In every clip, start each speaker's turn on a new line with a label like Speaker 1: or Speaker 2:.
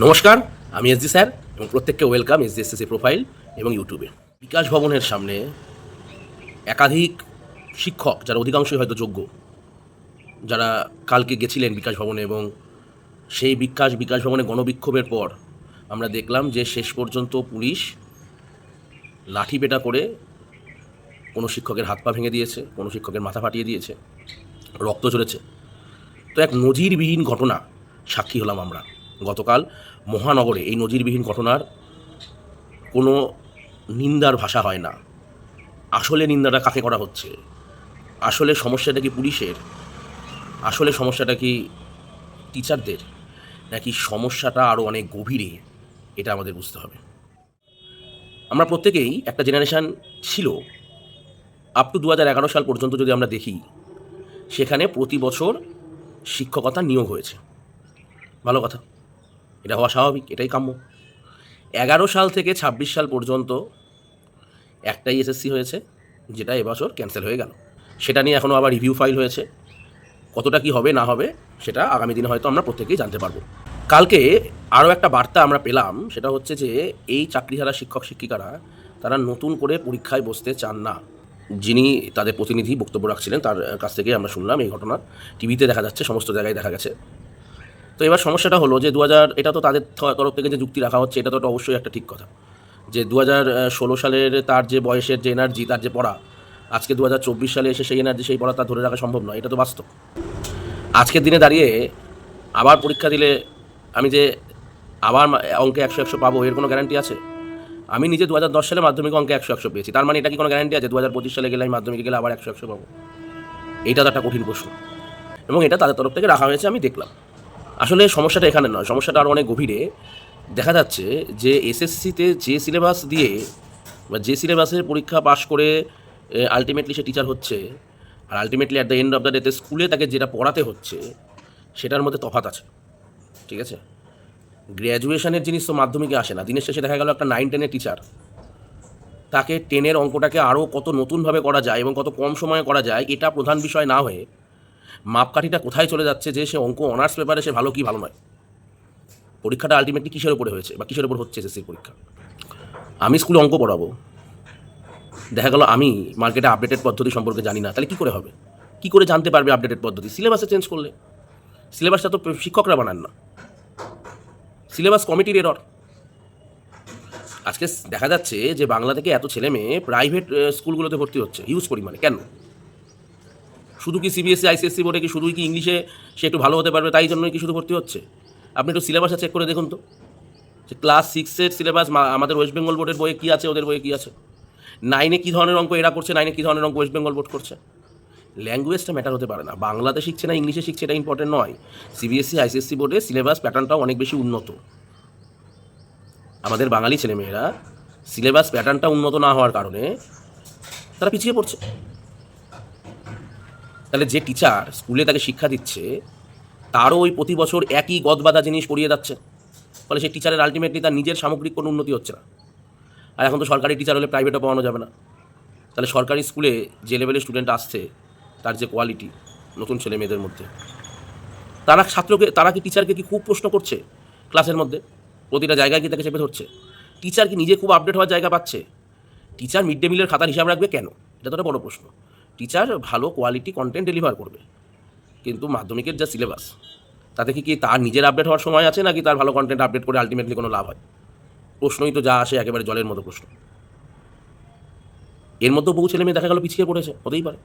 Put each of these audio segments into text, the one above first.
Speaker 1: নমস্কার, আমি SG sir এবং প্রত্যেককে ওয়েলকাম এসজি এসএসসি প্রোফাইল এবং ইউটিউবে। বিকাশ ভবনের সামনে একাধিক শিক্ষক, যারা অধিকাংশই হয়তো যোগ্য, যারা কালকে গেছিলেন বিকাশ ভবনে এবং সেই বিকাশ বিকাশ ভবনে গণবিক্ষোভের পর আমরা দেখলাম যে শেষ পর্যন্ত পুলিশ লাঠি পেটা করে কোনো শিক্ষকের হাত পা ভেঙে দিয়েছে, কোনো শিক্ষকের মাথা ফাটিয়ে দিয়েছে, রক্ত ঝরেছে। তো এক নজিরবিহীন ঘটনা সাক্ষী হলাম আমরা। গতকাল মহানগরে এই নজিরবিহীন ঘটনার কোনো নিন্দার ভাষা হয় না। আসলে নিন্দাটা কাকে করা হচ্ছে? আসলে সমস্যাটা কি পুলিশের? আসলে সমস্যাটা কি টিচারদের? নাকি সমস্যাটা আরও অনেক গভীরে? এটা আমাদের বুঝতে হবে। আমরা প্রত্যেকেই একটা জেনারেশান ছিল। আপ টু দু এগারো সাল পর্যন্ত যদি আমরা দেখি, সেখানে প্রতি বছর শিক্ষকতা নিয়োগ হয়েছে। ভালো কথা। এটা হওয়া স্বাভাবিক, এটাই কাম্য। এগারো সাল থেকে ছাব্বিশ সাল পর্যন্ত একটাই এসএসসি হয়েছে, যেটা এবছর ক্যান্সেল হয়ে গেল। সেটা নিয়ে এখনও আবার রিভিউ ফাইল হয়েছে। কতটা কি হবে, না হবে, সেটা আগামী দিনে হয়তো আমরা প্রত্যেকেই জানতে পারব। কালকে আরও একটা বার্তা আমরা পেলাম, সেটা হচ্ছে যে এই চাকরিহারা শিক্ষক শিক্ষিকারা, তারা নতুন করে পরীক্ষায় বসতে চান না। যিনি তাদের প্রতিনিধি বক্তব্য রাখছিলেন, তার কাছ থেকে আমরা শুনলাম এই ঘটনা। টিভিতে দেখা যাচ্ছে, সমস্ত জায়গায় দেখা গেছে। তো এবার সমস্যাটা হলো যে দু হাজার এটা তো তাদের তরফ থেকে যে যুক্তি রাখা হচ্ছে, এটা তো অবশ্যই একটা ঠিক কথা। যে দু ষোলো সালের তার যে বয়সের যে এনার্জি তার যে পড়া, আজকে দু হাজার চব্বিশ সালে এসে সেই এনার্জি সেই পড়া তার ধরে রাখা সম্ভব নয়, এটা তো বাস্তব। আজকের দিনে দাঁড়িয়ে আবার পরীক্ষা দিলে আমি যে আবার অঙ্কে একশো একশো পাবো, এর কোনো গ্যারান্টি আছে? আমি নিজে দু হাজার দশ সালে মাধ্যমিক অঙ্কে একশো একশো পেয়েছি, তার মানে এটা কি কোনো গ্যারান্টি আছে? দু হাজার পঁচিশ সালে গেলে আমি মাধ্যমিকে গেলে আবার একশো একশো পাবো? এইটা তো একটা কঠিন প্রশ্ন। এবং এটা তাদের তরফ থেকে রাখা হয়েছে, আমি দেখলাম। আসলে সমস্যাটা এখানে নয়, সমস্যাটা আরও অনেক গভীরে। দেখা যাচ্ছে যে এসএসসিতে যে সিলেবাস দিয়ে বা যে সিলেবাসের পরীক্ষা পাশ করে আলটিমেটলি সে টিচার হচ্ছে, আর ultimately at the end of the ডেতে স্কুলে তাকে যেটা পড়াতে হচ্ছে, সেটার মধ্যে তফাৎ আছে। ঠিক আছে? গ্র্যাজুয়েশনের জিনিস তো মাধ্যমিকে আসে না। দিনের শেষে দেখা গেল একটা নাইন টেনের টিচার তাকে টেনের অঙ্কটাকে আরও কত নতুনভাবে করা যায় এবং কত কম সময়ে করা যায়, এটা প্রধান বিষয় না হয়ে মাপকাঠিটা কোথায় চলে যাচ্ছে, যে সে অঙ্ক অনার্স পেপারে সে ভালো কি ভালো নয়। পরীক্ষাটা আলটিমেটলি কিসের উপরে হয়েছে বা কিসের উপর হচ্ছে এসএসসির পরীক্ষা? আমি স্কুলে অঙ্ক পড়াবো। দেখা গেল আমি মার্কেটে আপডেটেড পদ্ধতি সম্পর্কে জানি না, তাহলে কী করে হবে? কী করে জানতে পারবে আপডেটেড পদ্ধতি? সিলেবাসে চেঞ্জ করলে। সিলেবাসটা তো শিক্ষকরা বানান না। সিলেবাস কমিটির এরর আজকে দেখা যাচ্ছে যে বাংলা থেকে এত ছেলে মেয়ে প্রাইভেট স্কুলগুলোতে ভর্তি হচ্ছে। হিউজ পরিমাণে। কেন? শুধু কি সিবিএসসি আইসিএসসি বোর্ডে কি শুধুই কি ইংলিশে সে একটু ভালো হতে পারবে, তাই জন্যই কি শুধু ভর্তি হচ্ছে? আপনি একটু সিলেবাসটা চেক করে দেখুন তো। যে ক্লাস সিক্সের সিলেবাস আমাদের ওয়েস্ট বেঙ্গল বোর্ডের বইয়ে কী আছে, ওদের বইয়ে কী আছে? নাইনে কী ধরনের অঙ্ক এরা করছে নাইনে কী ধরনের অঙ্ক ওয়েস্ট বেঙ্গল বোর্ড করছে? ল্যাঙ্গুয়েজটা ম্যাটার হতে পারে না। বাংলাতে শিখছে না ইংলিশে শিখছে, এটা ইম্পর্টেন্ট নয়। সিবিএসসি আইসিএসসি বোর্ডে সিলেবাস প্যাটার্নটাও অনেক বেশি উন্নত। আমাদের বাঙালি ছেলেমেয়েরা সিলেবাস প্যাটার্নটা উন্নত না হওয়ার কারণে তারা পিছিয়ে পড়ছে। তাহলে যে টিচার স্কুলে তাকে শিক্ষা দিচ্ছে, তারও ওই প্রতি বছর একই গদবাদা জিনিস পড়িয়ে যাচ্ছে। ফলে সেই টিচারের আলটিমেটলি তার নিজের সামগ্রিক কোনো উন্নতি হচ্ছে না। আর এখন তো সরকারি টিচার হলে প্রাইভেটও পাওয়ানো যাবে না। তাহলে সরকারি স্কুলে যে লেভেলে স্টুডেন্ট আসছে, তার যে কোয়ালিটি নতুন ছেলে মেয়েদের মধ্যে। তারা ছাত্রকে, তারা কি টিচারকে কি খুব প্রশ্ন করছে ক্লাসের মধ্যে? প্রতিটা জায়গায় কি তাকে চেপে ধরছে? টিচার কি নিজে খুব আপডেট হওয়ার জায়গা পাচ্ছে? টিচার মিড ডে মিলের খাতার হিসাব রাখবে কেন? এটা তো একটা বড় প্রশ্ন। টিচার ভালো কোয়ালিটি কন্টেন্ট ডেলিভার করবে। কিন্তু মাধ্যমিকের যা সিলেবাস তাতে কি কি তার নিজের আপডেট হওয়ার সময় আছে নাকি তার ভালো কন্টেন্ট আপডেট করে আলটিমেটলি কোনো লাভ হয়? প্রশ্নই তো যা আসে একেবারে জলের মতো প্রশ্ন। এর মধ্যেও বহু ছেলে মেয়ে দেখা গেল পিছিয়ে পড়েছে, হতেই পারে।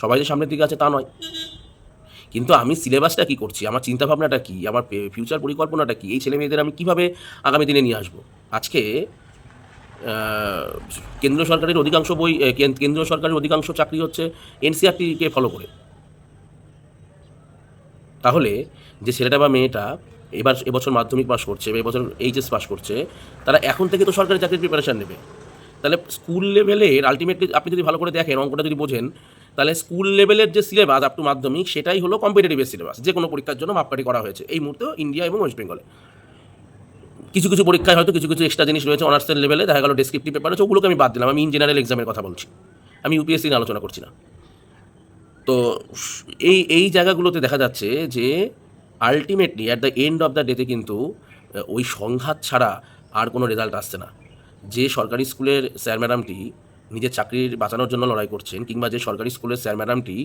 Speaker 1: সবাই যে সামনের দিকে আছে তা নয়। কিন্তু আমি সিলেবাসটা কী করছি? আমার চিন্তাভাবনাটা কী? আমার ফিউচার পরিকল্পনাটা কী? এই ছেলে মেয়েদের আমি কীভাবে আগামী দিনে নিয়ে আসব? আজকে আহ, কেন্দ্র সরকারের অধিকাংশ বই কেন্দ্রীয় সরকারের অধিকাংশ চাকরি হচ্ছে এনসিআরটিকে ফলো করে। তাহলে যে ছেলেটা বা মেয়েটা এবার এবছর মাধ্যমিক পাস করছে বা এবছর এইচএস পাস করছে তারা এখন থেকে তো সরকারি চাকরির প্রিপারেশান নেবে। তাহলে স্কুল লেভেলের আলটিমেটলি আপনি যদি ভালো করে দেখেন অঙ্কটা যদি বোঝেন তাহলে স্কুল লেভেলের যে সিলেবাস আপ টু মাধ্যমিক সেটাই হলো কম্পিটিটিভের সিলেবাস যে কোনো পরীক্ষার জন্য মাপকাঠি করা হয়েছে। এই মুহূর্তে ইন্ডিয়া এবং ওয়েস্ট বেঙ্গলে। কিছু কিছু পরীক্ষায় হয়তো কিছু কিছু এক্সট্রা জিনিস রয়েছে অনার্সের লেভেলে দেখা গেলো ডেসক্রিপটিভ পেপার আছে, ওগুলোকে আমি বাদ দিলাম। আমি ইন জেনারেল এক্সামের কথা বলছি। আমি ইউপিএসসি নিয়ে আলোচনা করছি না। তো এই এই জায়গাগুলোতে দেখা যাচ্ছে যে ultimately at the end of the ডেতে কিন্তু ওই সংঘাত ছাড়া আর কোনো রেজাল্ট আসছে না। যে সরকারি স্কুলের স্যার ম্যাডামটি নিজের চাকরির বাঁচানোর জন্য লড়াই করছেন, কিংবা যে সরকারি স্কুলের স্যার ম্যাডামটি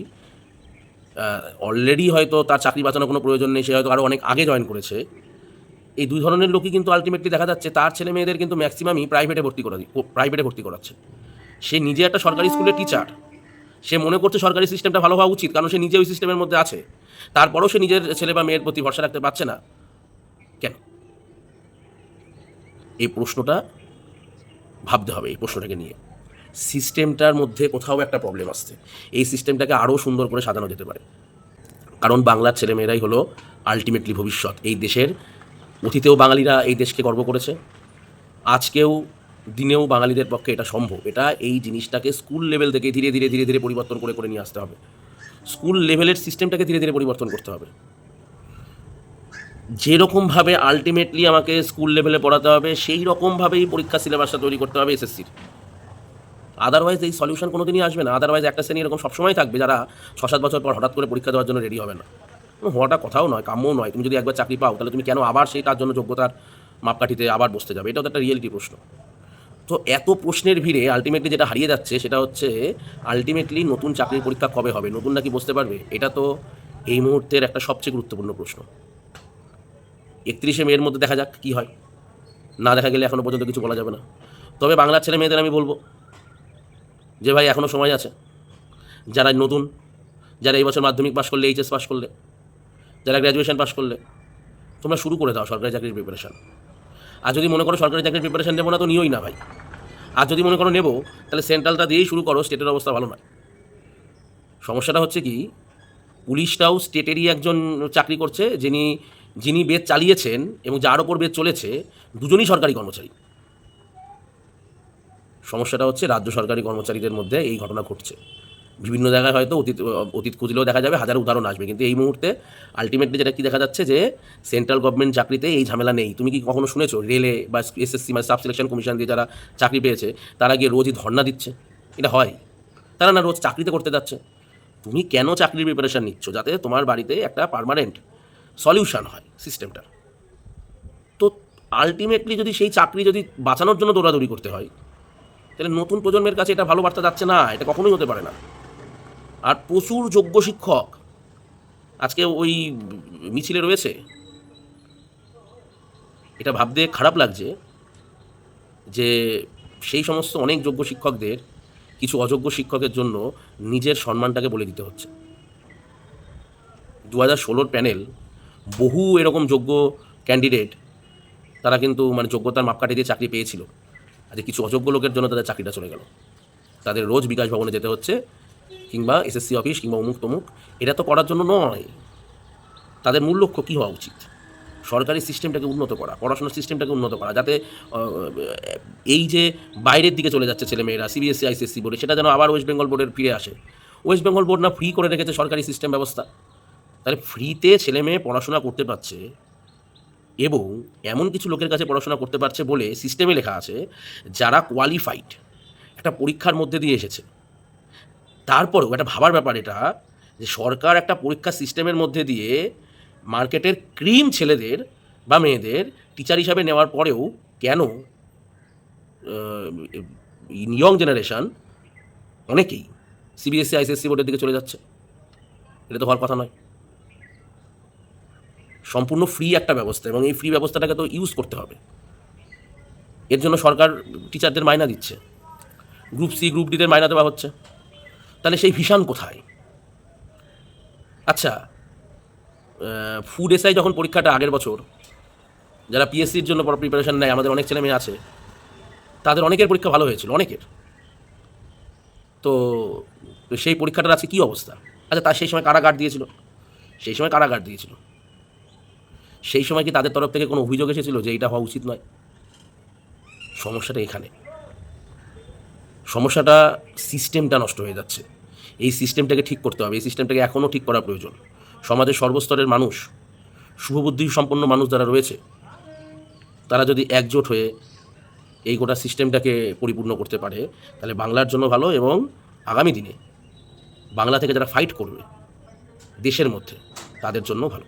Speaker 1: অলরেডি হয়তো তার চাকরি বাঁচানোর কোনো প্রয়োজন নেই, সে হয়তো আরও অনেক আগে জয়েন করেছে এই দুই ধরনের লোকই কিন্তু আলটিমেটলি দেখা যাচ্ছে তার ছেলে মেয়েদের কিন্তু ম্যাক্সিমামই প্রাইভেটে ভর্তি করা প্রাইভেটে ভর্তি করাচ্ছে। সে নিজে একটা সরকারি স্কুলের টিচার সে মনে করছে সরকারি সিস্টেমটা ভালো হওয়া উচিত, কারণ সে নিজে ওই সিস্টেমের মধ্যে আছে। তারপরেও সে নিজের ছেলে বা মেয়ের প্রতি ভরসা রাখতে পারছে না। কেন? এই প্রশ্নটা ভাবতে হবে, এই প্রশ্নটাকে নিয়ে। সিস্টেমটার মধ্যে কোথাও একটা প্রবলেম আসছে। এই সিস্টেমটাকে আরও সুন্দর করে সাজানো যেতে পারে। কারণ বাংলার ছেলেমেয়েরাই হলো আলটিমেটলি ভবিষ্যৎ। এই দেশের অতীতেও বাঙালিরা এই দেশকে গর্ব করেছে, আজকেও দিনেও বাঙালিদের পক্ষে এটা সম্ভব। এটা এই জিনিসটাকে স্কুল লেভেল থেকে ধীরে ধীরে ধীরে ধীরে পরিবর্তন করে করে নিয়ে আসতে হবে। স্কুল লেভেলের সিস্টেমটাকে ধীরে ধীরে পরিবর্তন করতে হবে। যেরকমভাবে আলটিমেটলি আমাকে স্কুল লেভেলে পড়াতে হবে সেই রকমভাবেই পরীক্ষা সিলেবাসটা তৈরি করতে হবে এসএসসির আদারওয়াইজ এই সলিউশন কোনোদিনই আসবে না। আদারওয়াইজ একটা শ্রেণি এরকম সবসময় থাকবে যারা ছ সাত বছর পর হঠাৎ করে পরীক্ষা দেওয়ার জন্য রেডি হবে না। হওয়াটা কথাও নয়, কাম্যও নয়। তুমি যদি একবার চাকরি পাও, তাহলে তুমি কেন আবার সেই তার জন্য যোগ্যতার মাপকাঠিতে আবার বসতে যাবে? এটাও তো একটা রিয়েলিটি প্রশ্ন। তো এত প্রশ্নের ভিড়ে আলটিমেটলি যেটা হারিয়ে যাচ্ছে, সেটা হচ্ছে আলটিমেটলি নতুন চাকরির পরীক্ষা কবে হবে? নতুন নাকি বসতে পারবে? এটা তো এই মুহূর্তের একটা সবচেয়ে গুরুত্বপূর্ণ প্রশ্ন। একত্রিশে মেয়ের মধ্যে দেখা যাক কী হয়। না দেখা গেলে এখনও পর্যন্ত কিছু বলা যাবে না। তবে বাংলার ছেলে মেয়েদের আমি বলব যে, ভাই এখনও সময় আছে। যারা নতুন, যারা এই বছর মাধ্যমিক পাশ করলে, এইচএস পাশ করলে যারা গ্র্যাজুয়েশন পাশ করলে, তোমরা শুরু করে দাও সরকারি চাকরির প্রিপারেশান আর যদি মনে করো সরকারি চাকরির প্রিপারেশান নেব না, তো নিওই না ভাই। আর যদি মনে করো নেব, তাহলে সেন্ট্রালটা দিয়েই শুরু করো স্টেটের অবস্থা ভালো নয়। সমস্যাটা হচ্ছে কি, পুলিশটাও স্টেটেরই একজন চাকরি করছে, যিনি যিনি বেদ চালিয়েছেন এবং যার ওপর বেদ চলেছে, দুজনই সরকারি কর্মচারী। সমস্যাটা হচ্ছে রাজ্য সরকারি কর্মচারীদের মধ্যে এই ঘটনা ঘটছে। বিভিন্ন জায়গায় হয়তো অতীত অতীত খুঁজলেও দেখা যাবে, হাজার উদাহরণ আসবে। কিন্তু এই মুহূর্তে আলটিমেটলি যেটা কি দেখা যাচ্ছে যে সেন্ট্রাল গভর্নমেন্ট চাকরিতে এই ঝামেলা নেই। তুমি কি কখনো শুনেছো? রেলে বা এসএসসি মানে সাব সিলেকশন কমিশন দিয়ে যারা চাকরি পেয়েছে, তারা গিয়ে রোজই ধর্ণা দিচ্ছে? এটা হয়। তারা না রোজ চাকরিতে করতে যাচ্ছে। তুমি কেন চাকরির প্রিপারেশন নিচ্ছ? যাতে তোমার বাড়িতে একটা পার্মানেন্ট সলিউশন হয় সিস্টেমটার তো আলটিমেটলি যদি সেই চাকরি যদি বাঁচানোর জন্য দৌড়াদৌড়ি করতে হয়, তাহলে নতুন প্রজন্মের কাছে এটা ভালো বার্তা যাচ্ছে না। এটা কখনোই হতে পারে না। আর প্রচুর যোগ্য শিক্ষক। আজকে ওই মিছিলে রয়েছে। এটা ভাবতে খারাপ লাগছে যে সেই সমস্ত অনেক যোগ্য শিক্ষকদের কিছু অযোগ্য শিক্ষকের জন্য নিজের সম্মানটাকে বলে দিতে হচ্ছে। দু হাজার ষোলোর প্যানেল বহু এরকম যোগ্য ক্যান্ডিডেট তারা কিন্তু মানে যোগ্যতার মাপকাঠি দিয়ে চাকরি পেয়েছিল। আজ কিছু অযোগ্য লোকের জন্য তাদের চাকরিটা চলে গেল। তাদের রোজ বিকাশ ভবনে যেতে হচ্ছে। কিংবা এসএসসি অফিস কিংবা অমুক তমুক, এটা তো করার জন্য নয়। তাদের মূল লক্ষ্য কী হওয়া উচিত? সরকারি সিস্টেমটাকে উন্নত করা, পড়াশোনার সিস্টেমটাকে উন্নত করা, যাতে এই যে বাইরের দিকে চলে যাচ্ছে ছেলেমেয়েরা সিবিএসসি আইসিএসসি বোর্ডে সেটা যেন আবার ওয়েস্ট বেঙ্গল বোর্ডের ফিরে আসে। ওয়েস্ট বেঙ্গল বোর্ড না ফ্রি করে রেখেছে সরকারি সিস্টেম ব্যবস্থা। তাহলে ফ্রিতে ছেলে মেয়ে পড়াশোনা করতে পারছে এবং এমন কিছু লোকের কাছে পড়াশোনা করতে পারছে বলে সিস্টেমে লেখা আছে, যারা কোয়ালিফাইড একটা পরীক্ষার মধ্যে দিয়ে এসেছে। তারপরেও একটা ভাবার ব্যাপার এটা, যে সরকার একটা পরীক্ষা সিস্টেমের মধ্যে দিয়ে মার্কেটের ক্রিম ছেলেদের বা মেয়েদের টিচার হিসাবে নেওয়ার পরেও কেন ইয়ং জেনারেশন অনেকেই সিবিএসসি আইসিএসসি বোর্ডের দিকে চলে যাচ্ছে। এটা তো হওয়ার কথা নয়। সম্পূর্ণ ফ্রি একটা ব্যবস্থা এবং এই ফ্রি ব্যবস্থাটাকে তো ইউজ করতে হবে। এর জন্য সরকার টিচারদের মাইনা দিচ্ছে। গ্রুপ সি গ্রুপ ডিদের মাইনা দেওয়া হচ্ছে। তাহলে সেই ভিশান কোথায়? আচ্ছা ফুড এসআই যখন পরীক্ষাটা আগের বছর, যারা পিএসসির জন্য প্রিপারেশন নেয়, আমাদের অনেক ছেলেমেয়ে আছে, তাদের অনেকের পরীক্ষা ভালো হয়েছিল, অনেকের। তো সেই পরীক্ষাটার আছে কী অবস্থা? আচ্ছা তার সেই সময় কারাগার দিয়েছিল, সেই সময় কারাগার দিয়েছিল। সেই সময় কি তাদের তরফ থেকে কোনো অভিযোগ এসেছিল যে এটা হওয়া উচিত নয়? সমস্যাটা এখানে। সমস্যাটা সিস্টেমটা নষ্ট হয়ে যাচ্ছে। এই সিস্টেমটাকে ঠিক করতে হবে, এই সিস্টেমটাকে এখনও ঠিক করা প্রয়োজন। সমাজের সর্বস্তরের মানুষ, শুভবুদ্ধি সম্পন্ন মানুষ যারা রয়েছে, তারা যদি একজোট হয়ে এই গোটা সিস্টেমটাকে পরিপূর্ণ করতে পারে, তাহলে বাংলার জন্য ভালো এবং আগামী দিনে বাংলা থেকে যারা ফাইট করবে, দেশের মধ্যে, তাদের জন্য ভালো।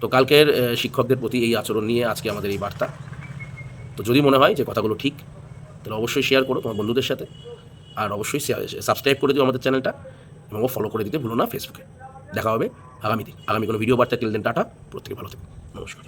Speaker 1: তো কালকের শিক্ষকদের প্রতি এই আচরণ নিয়ে আজকে আমাদের এই বার্তা। তো যদি মনে হয় যে কথাগুলো ঠিক তাহলে অবশ্যই শেয়ার করো তোমার বন্ধুদের সাথে। আর অবশ্যই সাবস্ক্রাইব করে দিও আমাদের চ্যানেলটা এবং ফলো করে দিতে ভুলো না ফেসবুকে দেখা হবে আগামী দিন আগামী কোনো ভিডিও বার্তা কিনলেন টাটা। প্রত্যেকে ভালো থাকবে নমস্কার।